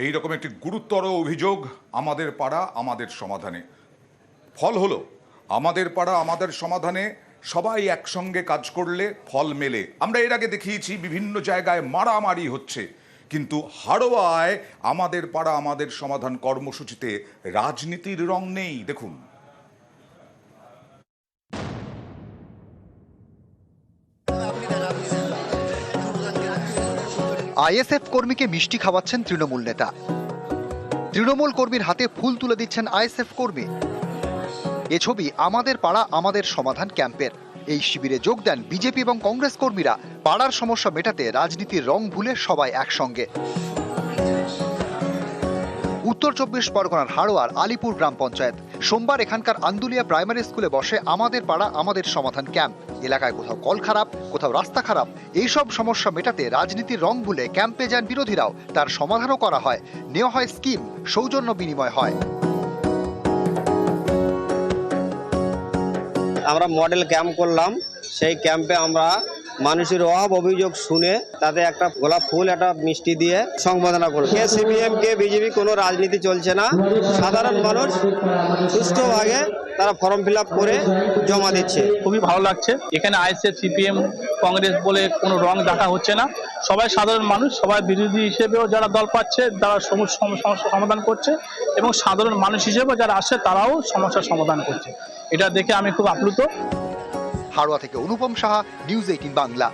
এই রকম একটি গুরুতর অভিযোগ আমাদের পাড়া, আমাদের সমাধানে। ফল হলো, আমাদের পাড়া, আমাদের সমাধানে সবাই একসঙ্গে কাজ করলে ফল মেলে। আমরা এর আগে দেখিয়েছি, বিভিন্ন জায়গায় মারামারি হচ্ছে। কিন্তু হাড়োয়ায় আমাদের পাড়া, আমাদের সমাধান কর্মসূচিতে রাজনীতির রং নেই, দেখুন। আইএসএফ কর্মীকে মিষ্টি খাওয়াচ্ছেন তৃণমূল নেতা। তৃণমূল কর্মীর হাতে ফুল তুলে দিচ্ছেন আইএসএফ কর্মী। এ ছবি আমাদের পাড়া, আমাদের সমাধান ক্যাম্পের। এই শিবিরে যোগ দেন বিজেপি এবং কংগ্রেস কর্মীরা। পাড়ার সমস্যা মেটাতে রাজনীতির রং ভুলে সবাই একসঙ্গে। উত্তর চব্বিশ পরগনার হাড়োয়ার আলিপুর গ্রাম পঞ্চায়েত। সোমবার এখানকার আন্দুলিয়া প্রাইমারি স্কুলে বসে আমাদের পাড়া, আমাদের সমাধান ক্যাম্প। এলাকায় কোথাও কল খারাপ, কোথাও রাস্তা খারাপ, এইসব সমস্যা মেটাতে রাজনীতির রং ভুলে ক্যাম্পে যান বিরোধীরাও। তার সমাধানও করা হয়। নেওয়া হয় স্কিম, সৌজন্য বিনিময় হয়। আমরা মডেল ক্যাম্প করলাম। সেই ক্যাম্পে আমরা মানুষের অভাব অভিযোগ শুনে তাতে একটা গোলাপ ফুল একটা মিষ্টি দিয়ে সংবর্ধনা করলাম কে সিপিএম কে বিজেপি কোনো রাজনীতি চলছে না। সাধারণ মানুষ সুষ্ঠুভাবে তারা ফর্ম ফিল করে জমা দিচ্ছে। খুবই ভালো লাগছে। এখানে আইএসএফ সিপিএম কংগ্রেস বলে কোনো রং দেখা হচ্ছে না। সবাই সাধারণ মানুষ সবাই বিরোধী হিসেবেও যারা দল পাচ্ছে তারা সম- সম- সমস্যার সমাধান করছে এবং সাধারণ মানুষ হিসেবে যারা আসে তারাও সমস্যার সমাধান করছে। এটা দেখে আমি খুব আপ্লুত। হাড়োয়া থেকে অনুপম সাহা নিউজ এইটিন বাংলা।